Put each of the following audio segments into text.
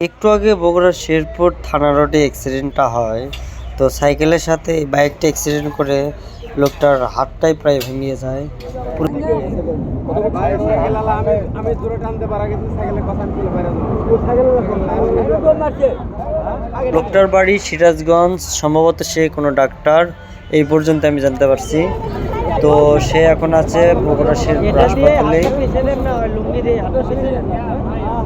একটু আগে বগুড়ার শেরপুর থানা রোডে অ্যাক্সিডেন্টটা হয়, তো সাইকেলের সাথে বাইকটা অ্যাক্সিডেন্ট করে লোকটার হাতটাই প্রায় ভেঙে যায়। লোকটার বাড়ি সিরাজগঞ্জ, সম্ভবত সে কোনো ডাক্তার, এই পর্যন্ত আমি জানতে পারছি। তো সে এখন আছে বগুড়া শেরপুর হাসপাতালে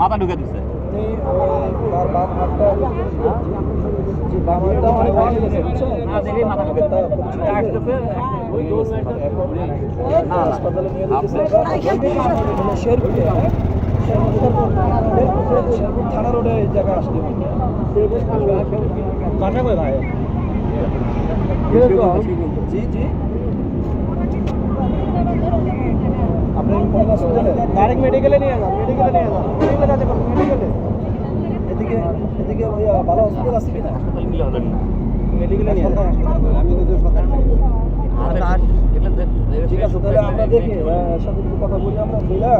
মাথা ঢুকে দিচ্ছে থানা রোডে জায়গা আসতে কাটা ভাই জি জি। আপনি কোন হসপিটালে ডাইরেক্ট মেডিকেলে নিয়ে যান মেডিকেলে নিয়ে যান মেডিকেলে যেতে পারেন মেডিকেলে এদিকে এদিকে ভাইয়া ভালো হসপিটাল আছে কিনা মিলে হলেন না মেডিকেলে নিয়ে যান আমি তো সকাল ঠিক আছে তাহলে আমরা দেখি সাথে একটু কথা বলি আমরা বুঝলা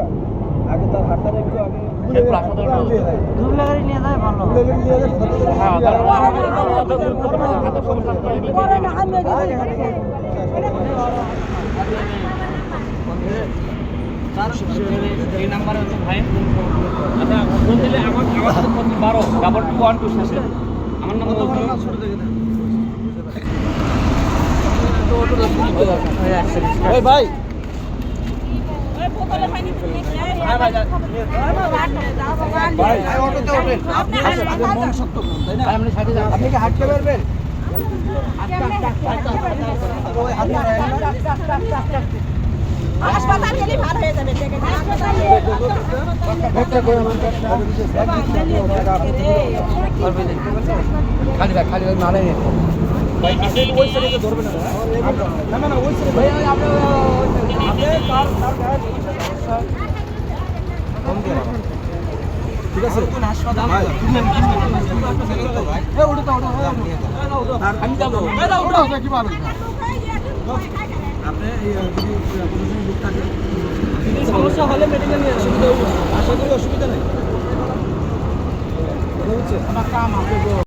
আগে তার হাতটা একটু আগে নিয়ে যায় ভালো বুলেট নিয়ে যান হ্যাঁ তাহলে আমাদের গুরুত্বপূর্ণ হাতে সমস্যা এই নাম্বারে হচ্ছে ভাই আচ্ছা ফোন দিলে আমার আমার সাথে ফোন বারো ডাবল টু ওয়ান টু শেষে আমার নাম্বার তো ভাই ভাই অটোতে আপনি মন কি হাঁটতে পারবেন হাত। হাসপাতাল হয়ে খালি ভাই খালি ভাই মারে নে ভাই আপনি ওই সাইডে ধরবেন না না না না ওই সাইডে ভাই আপনি আপনি তার তার গায়ে ফোন দিয়ে ঠিক আছে আমি যাব আপনি সমস্যা হলে মেডিকেল নিয়ে সুবিধা আশা করি অসুবিধা নেই। আমার কাম আছে